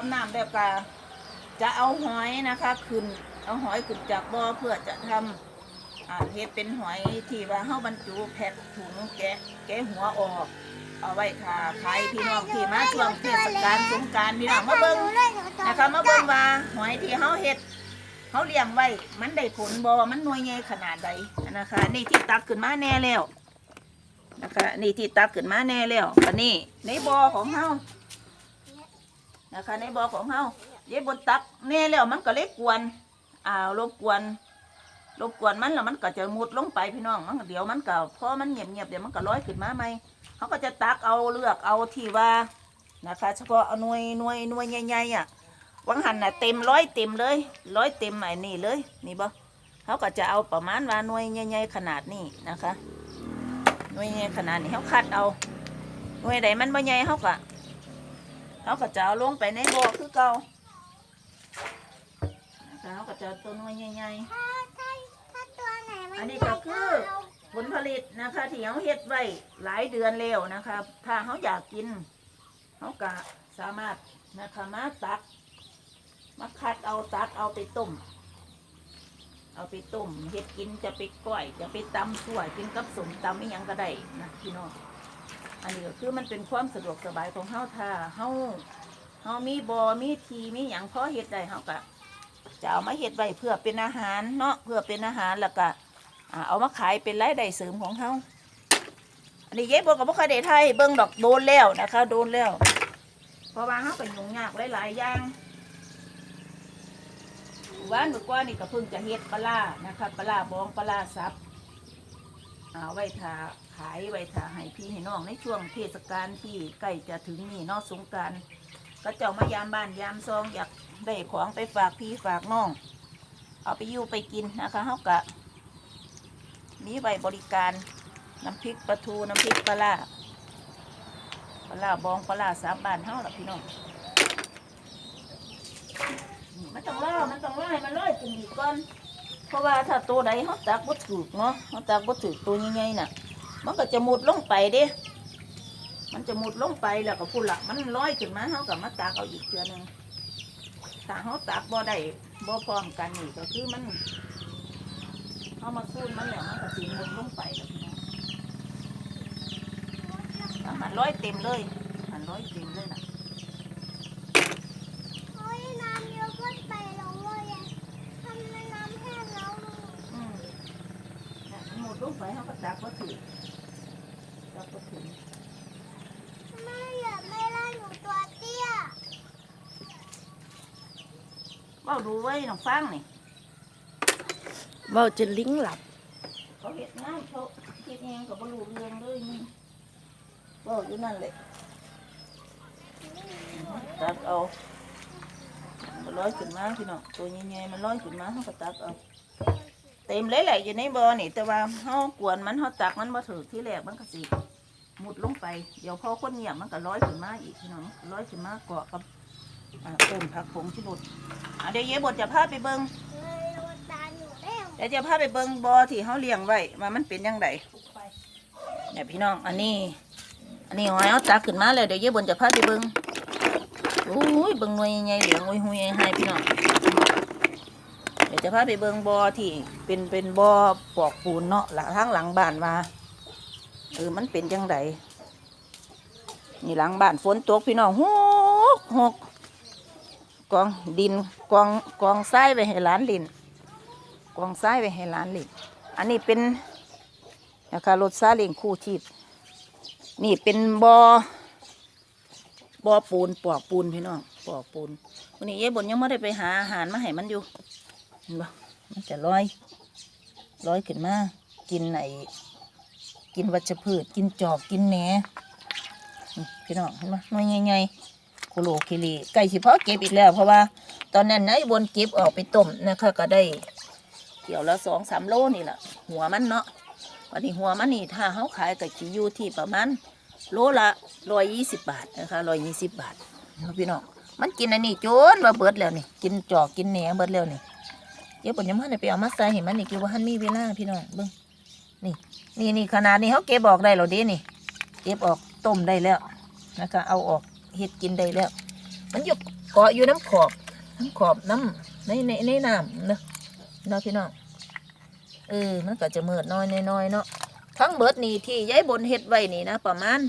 ต้มน้ำแบบกาจะเอาหอยนะคะขึ้นเอาหอยขึ้นจากบ่อเพื่อจะทำอ่าเฮ็ดเป็นหอยที่ว่าเฮาบรรจุแพ็คถุงแกะแกะหัวออก เอาไว้ทาขายพี่น้องที่มาช่วงเทศกาลสงกรารพี่น้องมาเบิ่งนะคะมาเบิ่งว่าหอยที่เฮาเฮ็ดเฮาเลี้ยงไว้ มันได้ผลบ่มันหน่วยใหญ่ขนาดใดนะคะนี่ที่ตักขึ้นมาแน่แล้วนะคะนี่ที่ตักขึ้นมาแน่แล้วอันนี้ในบ่อของเฮา นะคะ ในบอของเฮาเย็บบนตักแน่แล้วมันก็เลยกวนอ่าวรบกวนรบกวนมันแล้วมันก็จะมุดลงไปพี่น้องมันเดี๋ยวมันก็พอมันเงียบๆเดี๋ยวมันก็ลอยขึ้นมาใหม่เขาก็จะตักเอาเลือกเอาที่ว่านะคะ เฉพาะหน่วยหน่วยหน่วยใหญ่ๆอะวังหันน่ะเต็มร้อยเต็มเลยร้อยเต็มไอ้นี่เลยนี่บ่เขาก็จะเอาประมาณว่าหน่วยใหญ่ๆขนาดนี้นะคะหน่วยใหญ่ขนาดนี้เขาคัดเอาหน่วยใดมันบ่ใหญ่เขาก็ เขาก็จะเอาลงไปในบ่อคือเก่านะคะเขาก็จะเอาตัวหน่วยใหญ่ถ้าถ้าถ้าตัวไหนมันอันนี้ก็คือๆผลผลิตนะคะที่เขาเฮ็ดไว้หลายเดือนแล้วนะคะ ถ้าเขาอยากกินเขาก็สามารถนะคะมาตักมาคัดเอาตักเอาไปต้มเอาไปต้มเฮ็ดกินจะไปก้อย จะไปตำส่วยกินกับสมตำไม่ยังก็ได้นะพี่น้อง อันนี้ก็คือมันเป็นความสะดวกสบายของเฮาถ้าเฮาเฮามีบอมีทีมีหยังพอเฮ็ดได้เฮาก็จะเอามาเฮ็ดไว้เพื่อเป็นอาหารเนาะเพื่อเป็นอาหารแล้วก็อ่าเอามาขายเป็นรายได้เสริมของเฮาอันนี้เย้บก็บ่เคยได้ไทยเบิ่งดอกโดนแล้วนะคะ โดนแล้วเพราะว่าเฮาก็ยุ่งยากหลายๆอย่างวันเมื่อก่อนนี่ก็เพิ่งจะเฮ็ดปลานะคะปลาบองปลาซับเอาไว้ทา ขายไว้ทาให้พี่ให้น้องในช่วงเทศกาลที่ใกล้จะถึงนี่เนอกสงกรารก็เจ้ามายามบ้านยามซองอยากได้ของไปฝากพี่ฝากน้อง เอาไปอยู่ไปกินนะคะเฮากะมีใบบริการน้ำพริกปลาทูน้ำพริกปลาร้าปลาร้าบองปลาร้าสามบานเฮาล่ะพี่น้องมันต้องล่อมันต้องล่อให้มันลอยขึ้นอีกก่อน เพราะว่าถ้าตัวใดเขาตักบ่ถูกเนาะเขาตักบ่ถูกตัวใหญ่ๆน่ะ มันก็จะมุดลงไปเด้ มันจะมุดลงไปแล้วก็พุ่นละมันลอยขึ้นมาเขาก็มาตักเอาอีกเทื่อหนึงถ้าเขาตักบ่ได้บ่พร้อมกันนี่ก็คือมันเขามาคูนมันแล้วมันก็สิมุดลงไปแล้วพี่น้องถ้ามันลอยเต็มเลยมันลอยเต็มเลยน่ะโอ้ยน้ำเยอะเกินไปแล้วเว้ยทำไมน้ำแห้งแล้วลูกอืมเนี่ยหมดลูกไปเขาก็ตักก็ถือตักก็ถือ แม่อย่าไม่ไล่หนูตัวเตี้ย เว่าดูไว้น้องฟังนี่เว่าจะลิงหลับเขาเห็ดงานเขาคิดเองกับบรูเรื่องเลยนี่เว่าอยู่นั่นแหละตักเอามันลอยขึ้นมาพี่น้องตัวใหญ่ๆมันลอยขึ้นมาเขาก็ตักเอาเต็มเลยแหละอยู่ในบ่อนี่ แต่ว่าเขากวนมันเขาตักมันมาถือที่แรกมันก็สิมุดลงไป เดี๋ยวพอคนเงียบมันก็ลอยขึ้นมาอีกพี่น้องลอยขึ้นมาเกาะกับ อ่าต้นผักผงชิบุตอะเดี๋ยวเย้บดจะพาไปเบิงเฮ้ยโดนตาหนูแล้วเดี๋ยวจะพาไปเบิงบอที่เขาเลี้ยงไว้ว่ามันเป็นยังไงเนี่ยพี่น้องอันนี้ อันนี้หอยเอาตักขึ้นมาเลยเดี๋ยวเย้บนจะพาไปเบิงโอ้ยเบิงหน่วยใหญ่ๆเหลืองหุยหุยให้พี่น้องเดี๋ยวจะพาไปเบิงบอที่เป็นเป็นบอปอกปูนเนาะหลังทางหลังบ้านว่าเออมันเป็นยังไงนี่หลังบ้านฝนตกพี่น้องหกหก กองดินกองกองทรายไปให้หลานลินกองซ้ายไปให้หลานลินอันนี้เป็นนะคะรถซาเล้งคู่ชีพนี่เป็นบอบอปูนปอกปูนพี่น้องปอกปูนวันนี้เย้บนยังไม่ได้ไปหาอาหารมาให้มันอยู่เห็นปะมันจะลอยลอยขึ้นมากินไหนกินวัชพืชกินจอกกินแหนพี่น้องเห็นปะน้อยใหญ่ๆ โคโลคิรีไก่สิเพาะเก็บอีกแล้ว เพราะว่า ตอนนั้นนายบนเก็บออกไปต้มนะคะก็ได้เกี่ยวละสองสามโลนี่แหละหัวมันเนาะวันนี้หัวมันนี่ถ้าเขาขายก็จะอยู่ที่ประมาณโลละร้อยยี่สิบบาทนะคะร้อยยี่สิบบาทพี่น้องมันกินอันนี้จนว่าเบิดแล้วนี่กินจอกกินแหนเบิดแล้วนี่เดี๋ยวผมยังไม่ได้ไปเอามาใส่เห็นมันนี่คือว่าหันมีเวลาพี่น้องเบิ้งนี่นี่นี่ขนาดนี้เขาเก็บออกได้แล้วเด้นี่ เก็บออกต้มได้แล้วนะคะเอาออก เฮ็ดกินได้แล้ว มันอยู่เกาะอยู่น้ำขอบ น้ำขอบน้ำในในในน้ำเนาะเนาะพี่น้องเออมันก็จะเมิดน้อยน้อยเนาะทั้งเบิดนี่ที่ยายบนเฮ็ดไว้นี่นะ ประมาณ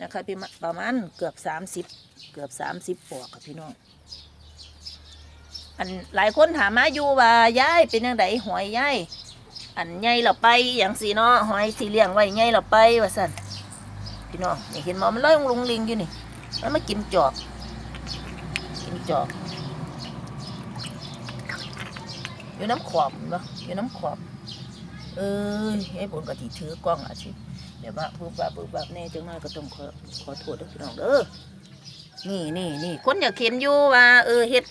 นะคะพี่มาประมาณเกือบสามสิบเกือบสามสิบปอกค่ะพี่น้องอันหลายคนถามมาอยู่ว่ายายเป็นยังไงหอยยายอันใหญ่เราไปอย่างสีเนาะหอยสีเลี้ยงไว้ใหญ่เราไปว่าสันพี่น้องนี่เห็นหมอมันลอยลงลิงอยู่นี่ มันมากินจอก กินจอก อยู่น้ำขอบเนาะอยู่น้ำขอบเอ้ยไอ้บุญกะทิถือกล้องอาชีพเดี๋ยวว่าปุ๊บว่าปุ๊บว่าแน่จังน้อยก็ต้องขอขอโทษด้วยพี่น้องเด้อนี่นี่นี่คนอยากเห็นอยู่ว่า เออเฮ็ด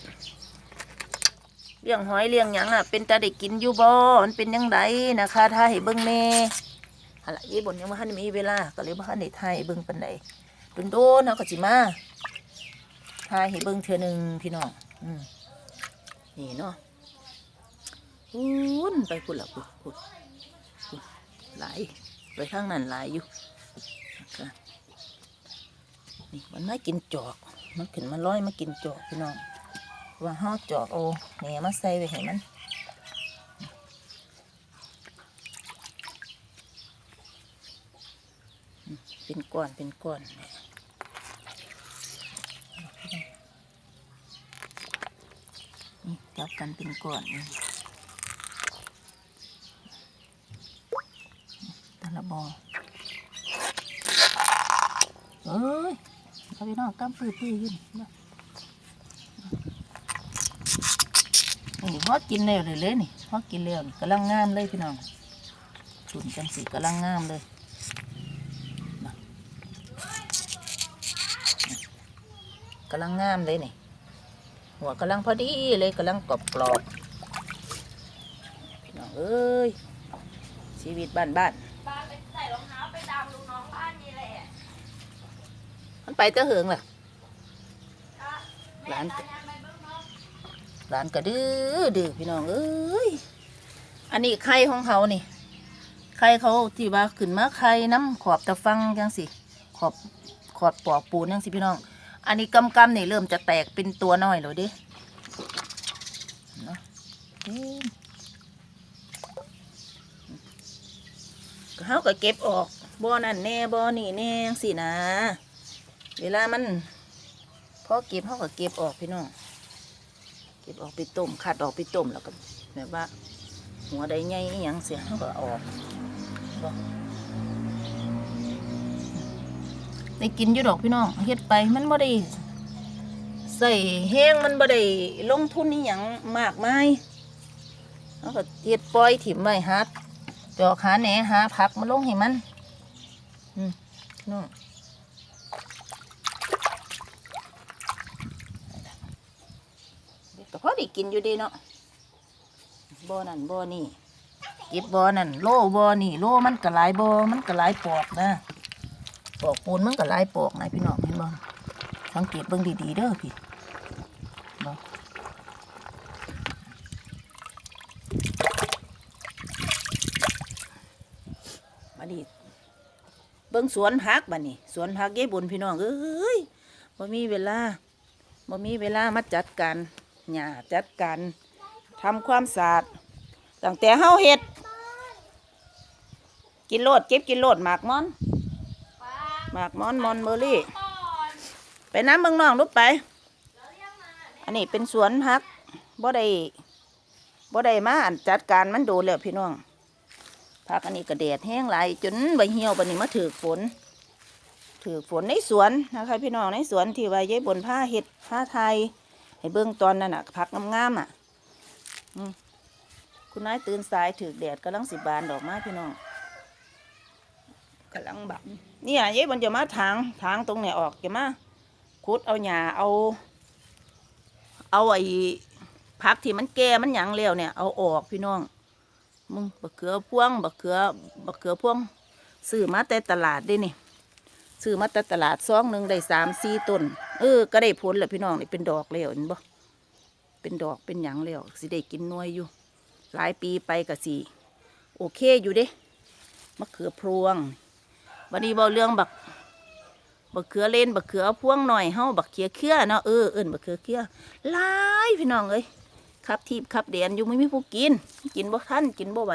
เลี้ยงหอยเลี้ยงหยังอะเป็นตาได้กินอยู่บ่มันเป็นยังไงนะคะถ้าให้เบิ่งแน่อะไรยี่บนยังบ่ทันมีเวลาก็เลยบ่ทันได้ถ่ายเบิ่งปานใด โดนๆเนาะก็สิมาถ่ายให้เบิ่งเทือหนึงพี่น้องอืมนี่เนาะพุ่นไปพุ่นละพุ่นพุ่นหลายไปข้างนั้นหลายอยู่นะคะนี่มันไม่กินจอก มันขึ้นมาร้อยมากินจอกพี่น้อง ว่าห่อจอกโอ้แหน่มาใส่ไว้ให้มันเป็นก้อนเป็นก้อนเนี่ยนี่จั บกันเป็นก้อนตะละบอเอ้ยเอาพี่น้องกำปื้อปื้ออยู่นี่นะนี่พอกินแล้วเลยเลยนี่พอกินแล้วนี่กำลังงามเลยพี่น้องชุนจังสีกำลังงามเลยนะกำลังงามเลยนี่ หัวกำลังพอดีเลยกำลังกรอบกรอบๆพี่น้องเอ้ยชีวิตบ้านบ้านป้าไปใส่รองเท้าไปตามลูกน้องบ้านนี่แหละๆมันไปเตะเหิงล่ะหลานร้านก็ดื้อดื้อพี่น้องเอ้ยอันนี้ไข่ของเขานี่ไข่เขาที่ว่าขึ้นมาไข่น้ำขอบตะฟังจังสิขอบขอบปอกปูนจังสิพี่น้อง อันนี้กำกำนี่เริ่มจะแตกเป็นตัวน้อยแล้วดิเนาะเขาก็เก็บออกบ่อนั่นแน่บ่อนี่แน่จังสินะ เวลามันพอเก็บเขาก็เก็บออกพี่น้องเก็บออกไปต้มคัดออกไปต้มแล้วก็แบบว่า หัวใดใหญ่อหยังเสียเขาก็เอาออก ได้กินอยู่ดอกพี่น้องเฮ็ดไปมันบ่ได้ใส่แห้งมันบ่ได้ลงทุนนี่หยังมากมายเขาก็เฮ็ดปล่อยถิ่มไว้หาจอกหาแหนหาผักมาลงให้มันอืมน้องก็พอได้กินอยู่ดีเนาะบ่อนั่นบ่อนี่เก็บบ่อนั่นโลบ่อนี่โลมันก็หลายบ่อมันก็หลายปอกนะ ปอกปูนมันก็หลายปอกนะพี่น้องเห็นบ่สังเกตเบิ่งดีๆเด้อพี่บ่มาดิเบิ่งสวนผักบัดนี้สวนผักยายบุญพี่น้องเอ้ยบ่มีเวลาบ่มีเวลามาจัดการหญ้าจัดการทำความสะอาดตั้งแต่เฮาเฮ็ดกินโลดเก็บกินโลดหมากมอน มากมอนมอนเบอร์รี่ ไปน้ำเมืองนองลูกไป อันนี้เป็นสวนพักบ่ได้บ่ได้มาจัดการมันโดนแล้วพี่น้องพักอันนี้ก็แดดแห้งหลจนใบเหี่ยวบันนี้มาถือฝนถือฝนในสวนนะคะพี่น้องในสวนที่ว่ายายบนผ้าเห็ดผ้าไทยให้เบื้องตอนนั้นอะพักงามๆอะคุณนายตื่นสายถือแดดกำลังสิบานดอกไม้พี่น้อง กำลังแบบนี่อะยายบนจะมาถางถางตรงเนี่ยออกจะมาขุดเอาหญ้าเอา เอาไอ้ผักที่มันแก่มันหยังแล้วเนี่ยเอาออกพี่น้อง มึงบักเขือพวงบักเขือบักเขือพวงซื้อมาแต่ตลาดเด้นี่ซื้อมาแต่ตลาดซองหนึ่งได้สามสี่ต้นเออ ก็ได้ผลแหละพี่น้องนี่เป็นดอกแล้วเห็นบ่เป็นดอกเป็นหยังแล้วสิได้กินนวยอยู่ หลายปีไปก็สิโอเคอยู่เด้มะเขือพวง วันนี้เบาเรื่องบักบักเขือเลนบักเขือพวงหน่อยเฮาบักเขือเครือเนาะเออเอิ้นบักเขือเครือหลายพี่น้องเอ้ยครับทีบครับแดนอยู่ไม่มีผู้กิน กินบ่ทันกินบ่ไหว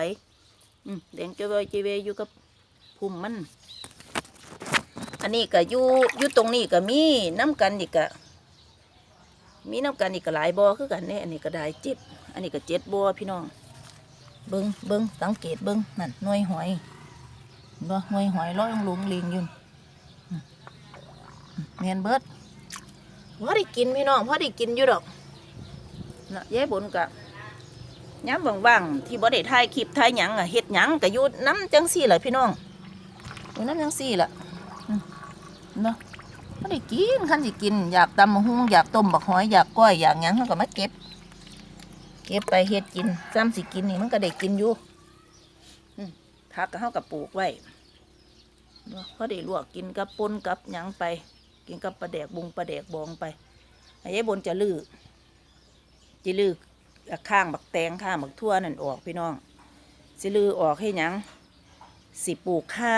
อืมแดงเจเวเจเวอยู่กับพุ่มมัน อันนี้ก็อยู่อยู่ตรงนี้ก็มีน้ำกันอีกก็มีน้ำกันอีกก็หลายบ่อคือกันเนี่ยอันนี้ก็ได้เจ็ดอันนี้ก็เจ็ดบ่อพี่น้องเบิ้งเบิ้งสังเกตเบิ้งนั่นหน่วยหอย บ่หน่วยหอยลอยลงลิงอยู่นั่นอืมอืมแมนเบิดพอได้กินพี่น้องพอได้กินอยู่ดอกนะยายบนกะย้ำว่างๆที่บ่ได้ถ่ายคลิปถ่ายหยังอะเฮ็ดหยังก็อยู่น้ำจังซี่แหละพี่น้องอยู่น้ำจังซี่ล่ะอืมเนาะพอได้กินคันสิกินอยากตำมะฮุ่งอยากต้มบักหอยอยากก้อยอยากหยังเขาก็มาเก็บ เก็บไปเฮ็ดกินซ้ำสิกินนี่มันก็ได้กินอยู่อืม ผักก็เฮากับปลูกไว้เนาะพอได้ลวกกินกับปนกับหยังไป กินกับปลาแดกบุงปลาแดกบองไปไอ้ยายบนจะลือจะลือข้างบักแตงข้างบักทั่วนั่นออกพี่น้องสิลือออกให้หยังสิปลูกค่า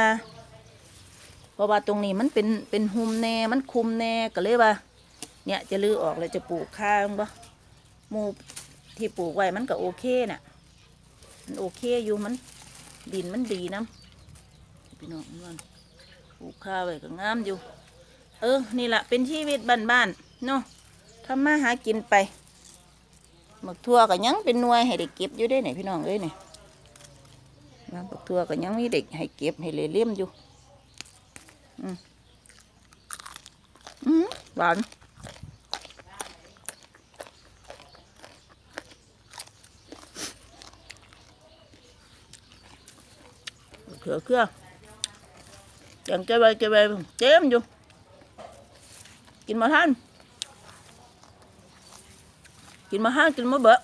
เพราะว่าตรงนี้มันเป็นเป็นหุมแน่มันคุมแน่ก็เลยว่า เนี่ยจะลือออกเลยจะปลูกค่าบ่หมูที่ปลูกไว้มันก็โอเคน่ะมันโอเคอยู่มัน ดินมันดีน้ำพี่น้องมันปลูกข้าวไว้ก็งามอยู่ เออ นี่แหละเป็นชีวิตบ้านๆเนาะทำมาหากินไปหมกทั่วก็ยังเป็นนวยให้เด็กเก็บอยู่ได้ไหนพี่น้องเอ้ยเนี่ยหมกทั่วก็ยังมีเด็กให้เก็บให้เลยเลี่ยมอยู่ อืมอืมหวาน เขือเครือยังเก็บไว้เก็บไว้เต็มอยู่ กินมาท่านกินมาท่านกินมาเบอะ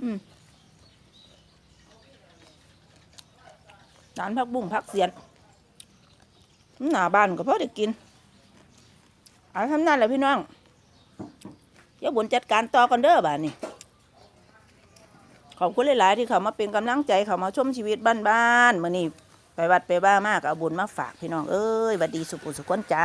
อืมร้านพักบุ้งพักเสียนหน้าบ้านก็พอได้กินเอาทำนั่นแหละพี่น้องเดี๋ยวบุญจัดการต่อกันเด้อบ้านนี่ ขอบคุณหลาย ๆ ที่เขามาเป็นกำลังใจเขามาชมชีวิตบ้านๆมื่อนี้ไปวัดไปบ้ามากเอาบุญมาฝากพี่น้องเอ้ยวัดดีสุขุสุขคนจ้า